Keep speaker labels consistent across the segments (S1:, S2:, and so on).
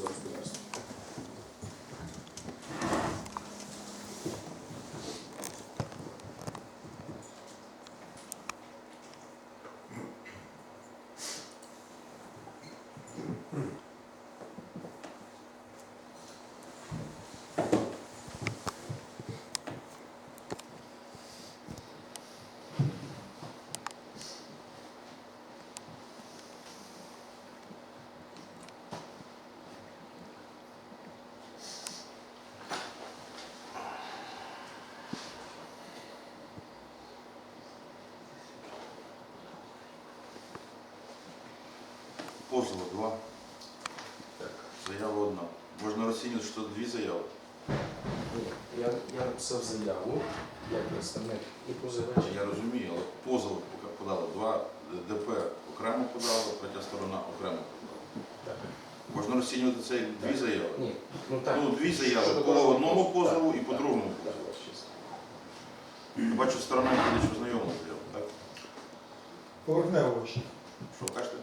S1: лісове господарство.
S2: Позова два.
S1: Так.
S2: Заява одна. Можна розцінювати, що дві заяви.
S1: Ні, я, я написав заяву як представник і позивач.
S2: Я розумію, але позов подали два ДП окремо подали, третя сторона окремо подала.
S1: Так.
S2: Можна розцінювати це як дві заяви.
S1: Ні, ну так.
S2: Ну, дві заяви по одному
S1: позову,
S2: і по
S1: так,
S2: другому
S1: так,
S2: позову. Я Бачу, сторона більш ознайомлена заяву, так?
S3: Поверхнево.
S2: Що кажете?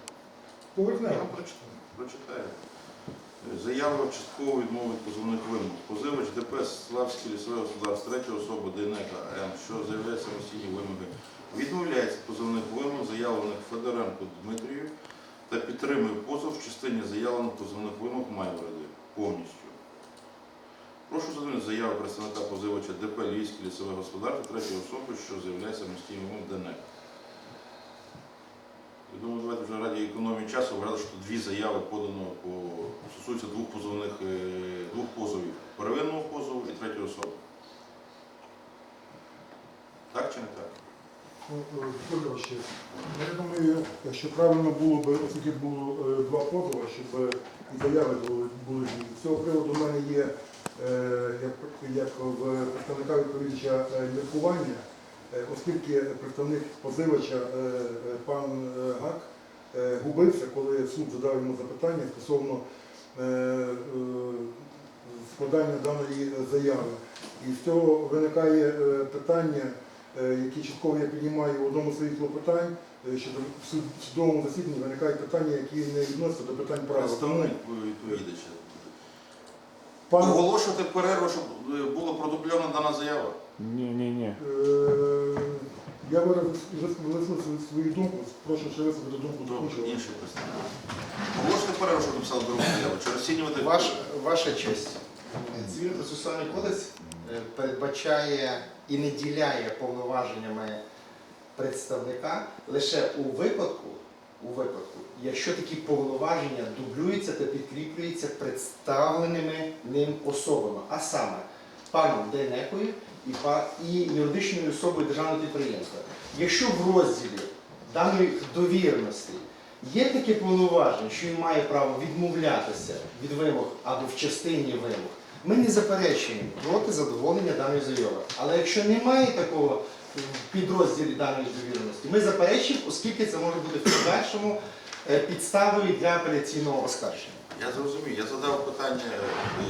S2: Я
S3: Поверхнево.
S2: вам прочитаю. Прочитаю. Заява частково відмовить позовних вимог. Позивач ДП Славське лісове господарство третя особа ДНК М, що заявляє самостійні вимоги, відмовляється позовних вимог, заявлених Федоренко Дмитрію та підтримує позов в частині заявлених позовних вимог Майвреди повністю. Прошу задовольнити заяву представника позивача ДП Львівське лісове господарство третьої особи, що заявляє самостійні вимог ДНК. Я думаю, давайте вже раді економії часу вважати, що дві заяви подано по стосуються двох позовних е, двох позовів первинного позову і третьої особи. Так чи не так?
S3: Ну, е, ну, я думаю, що правильно було б, оскільки було е, два позови, щоб і заяви були, дві. З цього приводу в мене є, як, в представника відповідача міркування, оскільки представник позивача е, е, пан е, Гак е, губився, коли суд задав йому запитання стосовно е, е, складання даної заяви. І з цього виникає е, питання, е, які частково я піднімаю в одному з своїх клопотань, е, що в судовому засіданні виникають питання, які не відносяться до питань права.
S2: Представник відповідача.
S3: Пан
S2: Оголошувати перерву, щоб е, була продубльована дана заява.
S4: Ні, ні, ні.
S3: е, я виразив свою думку, прошу ще висловити думку
S2: Добре,
S3: іншого.
S2: інший представник. Оголошувати перерву, щоб написали другу заяву, чи розцінювати.
S5: Ваш, ваша честь, цивільно-процесуальний кодекс е, передбачає і не діляє повноваженнями представника лише у випадку, у випадку, якщо такі повноваження дублюються та підкріплюються представленими ним особами, а саме паном Денекою і, юридичною особою державного підприємства. Якщо в розділі даної довірності Є таке повноваження, що він має право відмовлятися від вимог або в частині вимог. Ми не заперечуємо проти задоволення даної заяви. Але якщо немає такого підрозділі даної довіреності, ми заперечуємо, оскільки це може бути в подальшому е, підставою для апеляційного оскарження.
S2: Я зрозумів. Я задав питання е,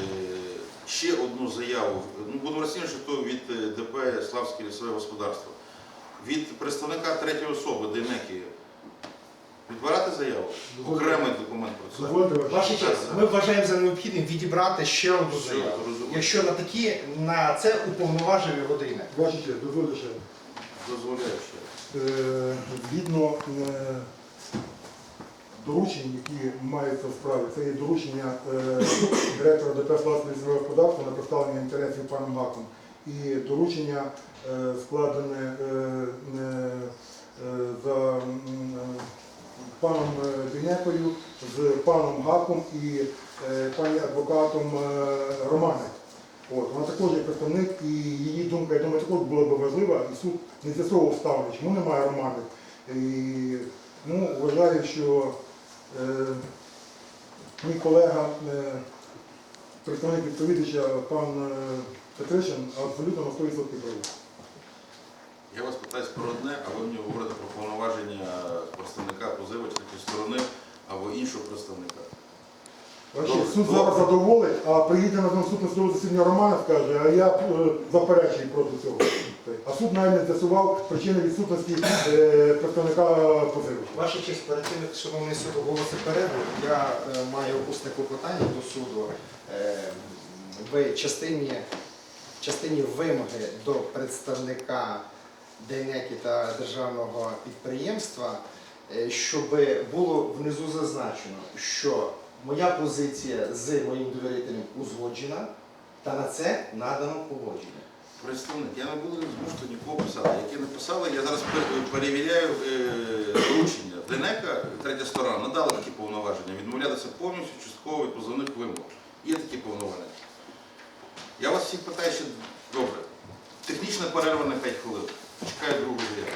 S2: ще одну заяву. Ну, буду розцінювати, що то від е, ДП Славське лісове господарство. Від представника третьої особи ДНЕКІ відбирати заяву? Окремий документ про це.
S3: Ваше.
S5: Честь, ми вважаємо за необхідним відібрати ще одну заяву. Якщо на такі на це уповноважив його ДНК.
S3: Ваша честь, дозвольте ще.
S2: Дозволяю ще.
S3: Згідно е, доручень, які маються в справі, це є доручення е, директора ДП «Власне лісового господарства на представлення інтересів паном Гаком і доручення е, складене за паном е, з паном Гаком і пані адвокатом Романець. От, вона також є представник, і її думка, я думаю, також була б важлива, і суд не з'ясовував ставлення, чому немає романи. І, ну, вважаю, що е, мій колега, е, представник відповідача, пан е, Петришин, абсолютно на 100% правий.
S2: Я вас питаюсь про одне, а ви мені говорите про повноваження представника позивача третьої сторони або іншого представника. Добре,
S3: суд
S2: добре.
S3: зараз задоволить, а приїде на наступне судове засідання Романов скаже, а я е, заперечую проти цього. А суд навіть не з'ясував причини відсутності е, представника позивача.
S5: Ваша честь, перед тим, як шановний суд оголосить перерву, я е, маю усне клопотання до суду е, в частині, частині вимоги до представника ДНЕКІ та державного підприємства, е, щоб було внизу зазначено, що моя позиція з моїм довірителем узгоджена та на це надано погодження.
S2: Представник, я не буду змушувати нікого писати. Які написали, я зараз пер- перевіряю е, доручення. ДНЕКа, третя сторона, надала такі повноваження, відмовлятися повністю частково від позовних вимог. Є такі повноваження. Я вас всіх питаю ще добре. Технічна перерва на 5 хвилин. Чекаю другу заяву.